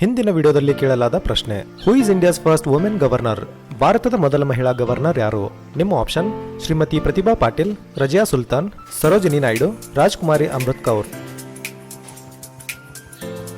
ಹಿಂದಿನ ವಿಡಿಯೋದಲ್ಲಿ ಕೇಳಲಾದ ಪ್ರಶ್ನೆ who is India's first women governor ಭಾರತದ ಮೊದಲ ಮಹಿಳಾ ಗವರ್ನರ್ ಯಾರು? ನಿಮ್ಮ ಆಪ್ಷನ್, ಶ್ರೀಮತಿ ಪ್ರತಿಭಾ ಪಾಟೀಲ್, ರಜಿಯಾ ಸುಲ್ತಾನ್, ಸರೋಜಿನಿ ನಾಯ್ಡು, ರಾಜ್ಕುಮಾರಿ ಅಮೃತ್ ಕೌರ್.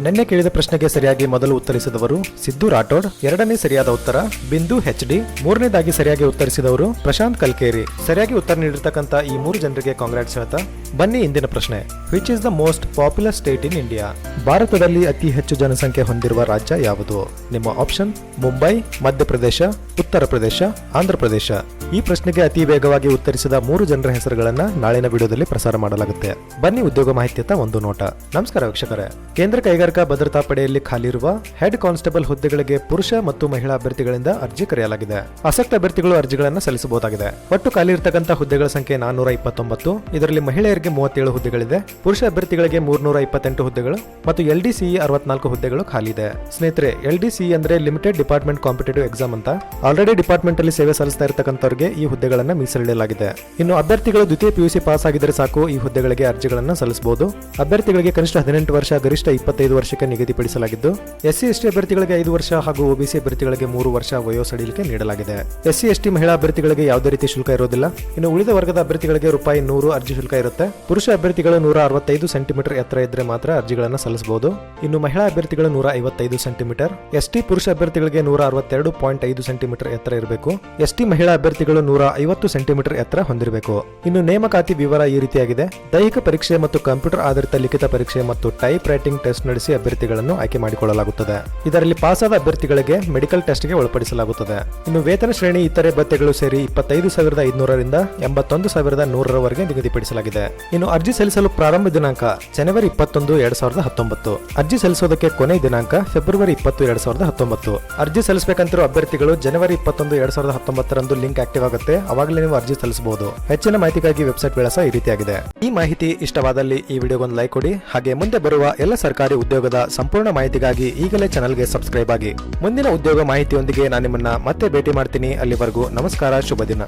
ನಿನ್ನೆ ಕೇಳಿದ ಪ್ರಶ್ನೆಗೆ ಸರಿಯಾಗಿ ಮೊದಲು ಉತ್ತರಿಸಿದವರು ಸಿದ್ದು ರಾಠೋಡ್, ಎರಡನೇ ಸರಿಯಾದ ಉತ್ತರ ಬಿಂದು ಎಚ್ ಡಿ ಮೂರನೇದಾಗಿ ಸರಿಯಾಗಿ ಉತ್ತರಿಸಿದವರು ಪ್ರಶಾಂತ್ ಕಲ್ಕೇರಿ. ಸರಿಯಾಗಿ ಉತ್ತರ ನೀಡಿರ್ತಕ್ಕಂಥ ಈ ಮೂರು ಜನರಿಗೆ ಕಾಂಗ್ರಾಟ್ಸ್ ಹೇಳ್ತಾ, ಬನ್ನಿ ಇಂದಿನ ಪ್ರಶ್ನೆ. Which is the most popular state in India ಭಾರತದಲ್ಲಿ ಅತಿ ಹೆಚ್ಚು ಜನಸಂಖ್ಯೆ ಹೊಂದಿರುವ ರಾಜ್ಯ ಯಾವುದು? ನಿಮ್ಮ ಆಪ್ಷನ್ ಮುಂಬೈ, ಮಧ್ಯಪ್ರದೇಶ, ಉತ್ತರ ಪ್ರದೇಶ, ಆಂಧ್ರ ಪ್ರದೇಶ. ಈ ಪ್ರಶ್ನೆಗೆ ಅತಿ ವೇಗವಾಗಿ ಉತ್ತರಿಸಿದ ಮೂರು ಜನರ ಹೆಸರುಗಳನ್ನ ನಾಳಿನ ವಿಡಿಯೋದಲ್ಲಿ ಪ್ರಸಾರ ಮಾಡಲಾಗುತ್ತೆ. ಬನ್ನಿ ಉದ್ಯೋಗ ಮಾಹಿತಿಯತ್ತ ಒಂದು ನೋಟ. ನಮಸ್ಕಾರ ವೀಕ್ಷಕರೇ. ಕೇಂದ್ರ ಕೈಗಾರಿಕಾ ಭದ್ರತಾ ಪಡೆಯಲ್ಲಿ ಖಾಲಿರುವ ಹೆಡ್ ಕಾನ್ಸ್ಟೇಬಲ್ ಹುದ್ದೆಗಳಿಗೆ ಪುರುಷ ಮತ್ತು ಮಹಿಳಾ ಅಭ್ಯರ್ಥಿಗಳಿಂದ ಅರ್ಜಿ ಕರೆಯಲಾಗಿದೆ. ಆಸಕ್ತ ಅಭ್ಯರ್ಥಿಗಳು ಅರ್ಜಿಗಳನ್ನು ಸಲ್ಲಿಸಬಹುದಾಗಿದೆ. ಒಟ್ಟು ಖಾಲಿ ಇರತಕ್ಕಂಥ ಹುದ್ದೆಗಳ ಸಂಖ್ಯೆ ನಾನ್ನೂರ ಇಪ್ಪತ್ತೊಂಬತ್ತು. ಇದರಲ್ಲಿ ಮಹಿಳೆಯರಿಗೆ ಮೂವತ್ತೇಳು ಹುದ್ದೆಗಳಿದೆ. ಪುರುಷ ಅಭ್ಯರ್ಥಿಗಳಿಗೆ ಮೂರ್ನೂರ ಇಪ್ಪತ್ತೆಂಟು ಹುದ್ದೆಗಳು ಮತ್ತು ಎಲ್ ಡಿ ಸಿಇ ಅರವತ್ನಾಲ್ಕು ಹುದ್ದೆಗಳು ಖಾಲಿ ಇದೆ. ಸ್ನೇಹಿತರೆ, ಎಲ್ ಡಿ ಸಿಇ ಅಂದ್ರೆ ಲಿಮಿಟೆಡ್ ಡಿಪಾರ್ಟ್ಮೆಂಟ್ ಕಾಂಪಿಟೇಟಿವ್ ಎಕ್ಸಾಮ್ ಅಂತ. ಆಲ್ರೆಡಿ ಡಿಪಾರ್ಟ್ಮೆಂಟ್ ಅಲ್ಲಿ ಸೇವೆ ಸಲ್ಲಿಸ್ತಾ ಇರತಕ್ಕಂಥವ್ರಿಗೆ ಈ ಹುದ್ದೆಗಳನ್ನು ಮೀಸಲಿಡಲಾಗಿದೆ. ಇನ್ನು ಅಭ್ಯರ್ಥಿಗಳು ದ್ವಿತೀಯ ಪಿಯುಸಿ ಪಾಸ್ ಆಗಿದ್ದರೆ ಸಾಕು, ಈ ಹುದ್ದೆಗಳಿಗೆ ಅರ್ಜಿಗಳನ್ನು ಸಲ್ಲಿಸಬಹುದು. ಅಭ್ಯರ್ಥಿಗಳಿಗೆ ಕನಿಷ್ಠ ಹದಿನೆಂಟು ವರ್ಷ, ಗರಿಷ್ಠ ಇಪ್ಪತ್ತೈದು ವರ್ಷಕ್ಕೆ ನಿಗದಿಪಡಿಸಲಾಗಿದ್ದು ಎಸ್ಸಿ, ಎಸ್ಟಿ ಅಭ್ಯರ್ಥಿಗಳಿಗೆ ಐದು ವರ್ಷ ಹಾಗೂ ಒಬಿಸಿ ಅಭ್ಯರ್ಥಿಗಳಿಗೆ ಮೂರು ವರ್ಷ ವಯೋ ಸಡಿಲಿಕೆ ನೀಡಲಾಗಿದೆ. ಎಸ್ಸಿ, ಎಸ್ಟಿ ಮಹಿಳಾ ಅಭ್ಯರ್ಥಿಗಳಿಗೆ ಯಾವುದೇ ರೀತಿ ಶುಲ್ಕ ಇರೋದಿಲ್ಲ. ಇನ್ನು ಉಳಿದ ವರ್ಗದ ಅಭ್ಯರ್ಥಿಗಳಿಗೆ ರೂಪಾಯಿ ನೂರು ಅರ್ಜಿ ಶುಲ್ಕ ಇರುತ್ತೆ. ಪುರುಷ ಅಭ್ಯರ್ಥಿಗಳು ನೂರ ಅರವತ್ತೈದು ಸೆಂಟಿಮೀಟರ್ ಎತ್ತರ ಇದ್ರೆ ಮಾತ್ರ ಅರ್ಜಿಗಳನ್ನು ಸಲ್ಲಿಸಬಹುದು. ಇನ್ನು ಮಹಿಳಾ ಅಭ್ಯರ್ಥಿಗಳು ನೂರ ಐವತ್ತೈದು ಸೆಂಟಿಮೀಟರ್, ಎಸ್ಟಿ ಪುರುಷ ಅಭ್ಯರ್ಥಿಗಳಿಗೆ ನೂರ ಅರವತ್ತೆರಡು ಪಾಯಿಂಟ್ ಐದು ಸೆಂಟಿಮೀಟರ್ ಎತ್ತರ ಇರಬೇಕು. ಎಸ್ಟಿ ಮಹಿಳಾ ಅಭ್ಯರ್ಥಿಗಳು ನೂರ ಐವತ್ತು ಸೆಂಟಿಮೀಟರ್ ಎತ್ತರ ಹೊಂದಿರಬೇಕು. ಇನ್ನು ನೇಮಕಾತಿ ವಿವರ ಈ ರೀತಿಯಾಗಿದೆ. ದೈಹಿಕ ಪರೀಕ್ಷೆ ಮತ್ತು ಕಂಪ್ಯೂಟರ್ ಆಧಾರಿತ ಲಿಖಿತ ಪರೀಕ್ಷೆ ಮತ್ತು ಟೈಪ್ ರೈಟಿಂಗ್ ಟೆಸ್ಟ್ ನಡೆಸಿ ಅಭ್ಯರ್ಥಿಗಳನ್ನು ಆಯ್ಕೆ ಮಾಡಿಕೊಳ್ಳಲಾಗುತ್ತದೆ. ಇದರಲ್ಲಿ ಪಾಸಾದ ಅಭ್ಯರ್ಥಿಗಳಿಗೆ ಮೆಡಿಕಲ್ ಟೆಸ್ಟ್ಗೆ ಒಳಪಡಿಸಲಾಗುತ್ತದೆ. ಇನ್ನು ವೇತನ ಶ್ರೇಣಿ ಇತರೆ ಭತ್ಯೆಗಳು ಸೇರಿ ಇಪ್ಪತ್ತೈದು ಸಾವಿರದ ಐದುನೂರರಿಂದ ಎಂಬತ್ತೊಂದು ಸಾವಿರದ ನೂರರವರೆಗೆ ನಿಗದಿಪಡಿಸಲಾಗಿದೆ. ಇನ್ನು ಅರ್ಜಿ ಸಲ್ಲಿಸಲು ಪ್ರಾರಂಭ ದಿನಾಂಕ ಜನವರಿ ಇಪ್ಪತ್ತೊಂದು, ಎರಡ್ ಸಾವಿರದ ಹತ್ತೊಂಬತ್ತು. ಅರ್ಜಿ ಸಲ್ಲಿಸೋದಕ್ಕೆ ಕೊನೆ ದಿನಾಂಕ ಫೆಬ್ರವರಿ ಇಪ್ಪತ್ತು, ಎರಡ್ ಸಾವಿರದ ಹತ್ತೊಂಬತ್ತು. ಅರ್ಜಿ ಸಲ್ಲಿಸಬೇಕಂತಿರುವ ಅಭ್ಯರ್ಥಿಗಳು ಜನವರಿ ಇಪ್ಪತ್ತೊಂದು, ಎರಡ್ ಸಾವಿರದ ಹತ್ತೊಂಬತ್ತರಂದು ಲಿಂಕ್ ಆಗುತ್ತೆ ಅವಾಗಲೇ ನೀವು ಅರ್ಜಿ ಸಲ್ಲಿಸಬಹುದು. ಹೆಚ್ಚಿನ ಮಾಹಿತಿಗಾಗಿ ವೆಬ್ಸೈಟ್ ವಿಳಾಸ ಈ ರೀತಿಯಾಗಿದೆ. ಈ ಮಾಹಿತಿ ಇಷ್ಟವಾದಲ್ಲಿ ಈ ವಿಡಿಯೋಗೊಂದು ಲೈಕ್ ಕೊಡಿ, ಹಾಗೆ ಮುಂದೆ ಬರುವ ಎಲ್ಲ ಸರ್ಕಾರಿ ಉದ್ಯೋಗದ ಸಂಪೂರ್ಣ ಮಾಹಿತಿಗಾಗಿ ಈಗಲೇ ಚಾನಲ್ಗೆ ಸಬ್ಸ್ಕ್ರೈಬ್ ಆಗಿ. ಮುಂದಿನ ಉದ್ಯೋಗ ಮಾಹಿತಿಯೊಂದಿಗೆ ನಾನು ನಿಮ್ಮನ್ನ ಮತ್ತೆ ಭೇಟಿ ಮಾಡ್ತೀನಿ. ಅಲ್ಲಿವರೆಗೂ ನಮಸ್ಕಾರ, ಶುಭ ದಿನ.